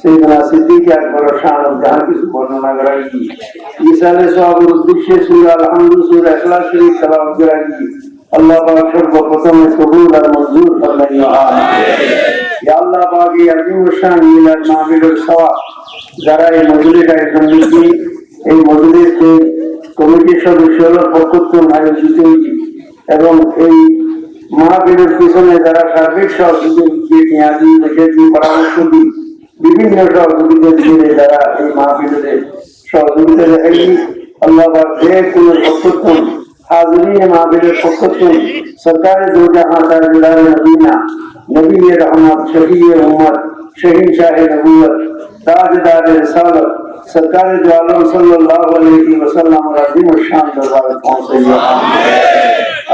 সৈয়দনা সিদ্দিক আকবর শাহ পাক এই আজিম শান মিলাদ মাহফিলের সওয়াব যারা এই মজলিস এবং এই মহাবীরের পিছনে যারা সার্বিক সহযোগী পরামর্শ দিই বিভিন্ন সহযোগিতা দিয়ে যারা এই মাহফিলে সহযোগিতা দেখেনি আল্লাহবাদ যে কোনো সক্ষম حاضرین معابر فقطوں سرکار دو جہاں تاجدار مدینہ نبی رحمت شفیع امت شہین شاہ نبوت تاجدار رسالت سرکار دو عالم صلی اللہ علیہ وسلم رضیم الشان دربار پہنچے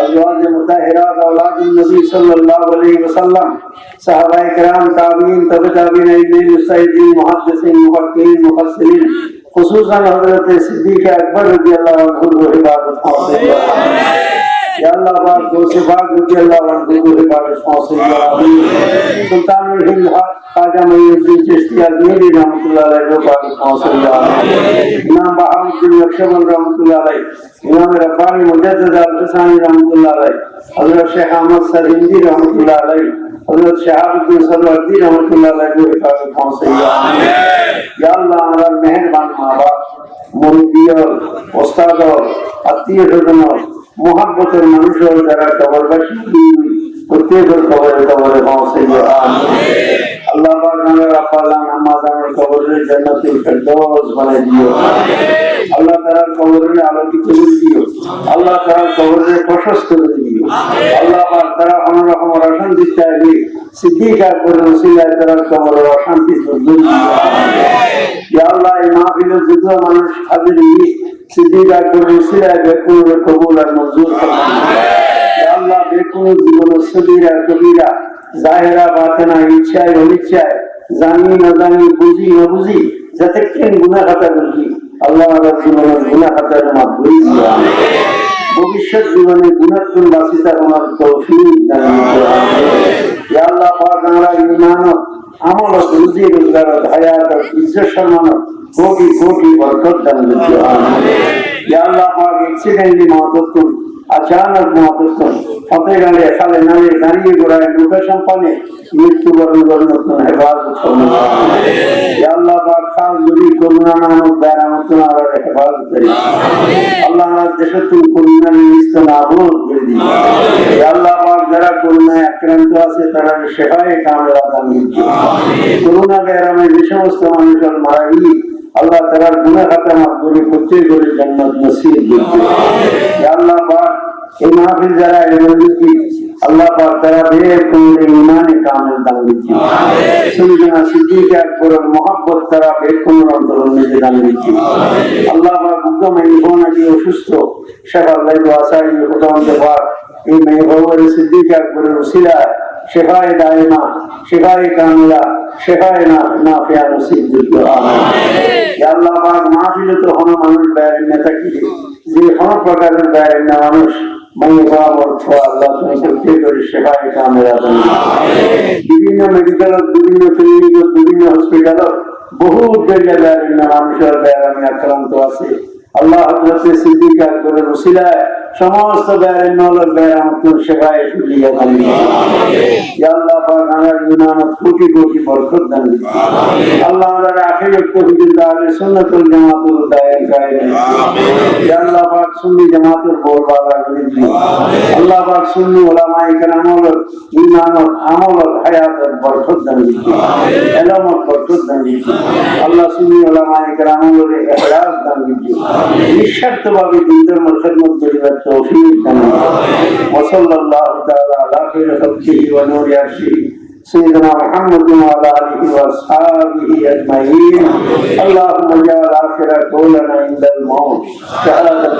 ازواج مطہرات اولاد النبی صلی اللہ علیہ وسلم صحابہ کرام تابعین تبع تابعین علم مستعدین محدثین مفکرین مفسرین خصوصا حضرت صدیق اکبر رضی اللہ عنہ کو عبادت پہنچے یا اللہ پاک دو سے پاک رضی اللہ عنہ کو عبادت پہنچے সুলতানুল হিন্দ খাজা মঈনুদ্দিন চিশতি আজমিরি রহমাতুল্লাহ আলাইহি রব্বানি মাসাল্লাহ ইমাম বাহাউদ্দিন নকশবন রহমাতুল্লাহ আলাইহি ইমাম রব্বানি মুজাদ্দিদ আল হুসাইনি রহমাতুল্লাহ আলাইহি হযরত যারা কবরবাসী। প্রত্যেকের কবরে কবরে আল্লাহ পাক আমরা আপালাম আমাদের কবরের জান্নাতুল বানাই দিও। আল্লাহ তাআলার কবরের আলোকিত করে দিও। আল্লাহ তাআলার কবরের প্রশস্ত করে দিও। আল্লাহ পাক তারা অশান্তি চাইবে সিদ্দিক আকবর কবরের অশান্তি দূর দিও। ইয়া আল্লাহ এই মাহফিলের মানুষ হাজির সিদ্দিক আকবর রসিলায় বেকুন কবুল আর মঞ্জুর ইয়া আল্লাহ জীবন সবিরা কবিরা, জাহেরা, বাতেনা, ইচ্ছায়, অনিচ্ছায়, জানি না জানি, বুঝি না বুঝি, যাতে কেন গুণা খাতা বুঝি আল্লাহ আমার জীবনের গুণা খাতার মাপ বুঝি ভবিষ্যৎ জীবনে গুণাত্মক বাসিতা তোমার তৌফিক আল্লাহ, পাক আমরা ইমানত আমল রুজি রোজগার হায়াত ইজ্জত সম্মান কোটি কোটি বরকত দান। ইয়া আল্লাহ, পাক এক্সিডেন্টলি মহত্ব আচানক মহাপুস্তক ফতেগাঁড়ে সালে নামে দাঁড়িয়ে গোড়ায় লোকে সম্পানে মৃত্যুবরণ করেন হেফাজত করুন আল্লাহ পাক খাস যদি করুণা নামক দায়ামত আল্লাহর হেফাজত করি। আল্লাহ আমার দেশে তুমি করুণা নিস্ত না বোধ করে দিন। আল্লাহ পাক যারা করুণায় আক্রান্ত আছে তারা সেবায় কামড়া দান করুণা ব্যায়ামে যে সমস্ত মানুষের মারা গিয়ে আল্লাহ তারা গুণা খাতা মাধ্যমে প্রত্যেক করে জান্নাত নসিব দিন। এই মাহফিল যারা এমনকি আল্লাহ পাক তারা বের করে ইমানে কামেল দান দিচ্ছি সুলজানা সিদ্দিক আকবরের মহব্বত তারা বের করে অন্তর নিজে দান দিচ্ছি আল্লাহ পাক উদ্যম এই নাকি অসুস্থ শেখ আল্লাহ আসাই হুদাম পাক এই মেহবুবের সিদ্দিক আকবরের উসিলা শেফায় দায়মা শেফায় কামিলা শেফায় না নাফিয়া নসিব দিতে আল্লাহ পাক মাহফিলে তো হন মানুষ ব্যয়ের নেতা কি যে হন প্রকারের ব্যয়ের না মানুষ বিভিন্ন মেডিকেল বিভিন্ন ক্লিনিক বিভিন্ন হসপিটাল বহু মানুষের আক্রান্ত আছে। আল্লাহ সিদ্দিক উসিলায় সমস্ত ব্যয়ের নলের ব্যয় আমার সেবায় তুলিয়া দানি আল্লাহ পাক আমার ইমানত কোটি কোটি বরকত দান। আল্লাহ আমরা আখের একটু পর্যন্ত আগে সুন্নতুল জামাতুল দায়ের গায়ে আল্লাহ পাক সুন্নি জামাতুল বোরবালা করে দিও আল্লাহ পাক সুন্নি ওলামায়ে কেরামল ইমানত আমলত হায়াতের বরকত দান। এলামত বরকত দান। আল্লাহ সুন্নি ওলামায়ে কেরামলের ইখলাস দান। দিও নিঃস্বার্থভাবে দিনদের খেদমত করিবার التوفيق وصلى الله تعالى على خير خلقه ونور عرشه. سيدنا محمد وعلى آله وأصحابه أجمعين. اللهم اجعل اخر قولنا عند الموت. شهادة